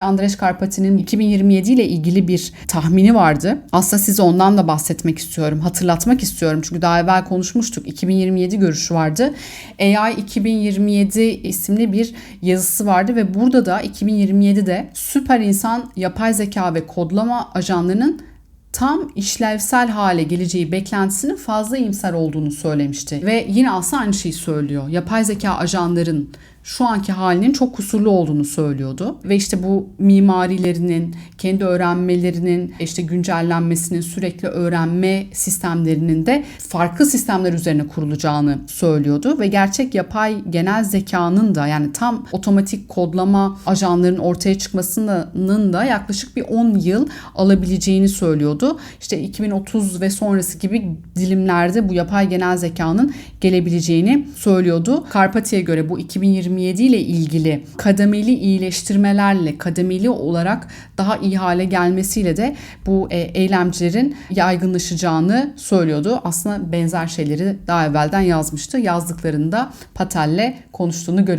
Andrej Karpati'nin 2027 ile ilgili bir tahmini vardı. Aslında size ondan da bahsetmek istiyorum, hatırlatmak istiyorum. Çünkü daha evvel konuşmuştuk. 2027 görüşü vardı. AI 2027 isimli bir yazısı vardı ve burada da 2027'de süper insan yapay zeka ve kodlama ajanlarının tam işlevsel hale geleceği beklentisinin fazla iyimser olduğunu söylemişti. Ve yine aslında aynı şeyi söylüyor. Yapay zeka ajanların şu anki halinin çok kusurlu olduğunu söylüyordu. Ve işte bu mimarilerinin, kendi öğrenmelerinin, işte güncellenmesinin, sürekli öğrenme sistemlerinin de farklı sistemler üzerine kurulacağını söylüyordu. Ve gerçek yapay genel zekanın da yani tam otomatik kodlama ajanlarının ortaya çıkmasının da yaklaşık bir 10 yıl alabileceğini söylüyordu. İşte 2030 ve sonrası gibi dilimlerde bu yapay genel zekanın gelebileceğini söylüyordu. Karpati'ye göre bu 2027 ile ilgili kademeli iyileştirmelerle kademeli olarak daha iyi hale gelmesiyle de bu e, eylemcilerin yaygınlaşacağını söylüyordu. Aslında benzer şeyleri daha evvelden yazmıştı. Yazdıklarında Patel'le konuştuğunu görüyoruz.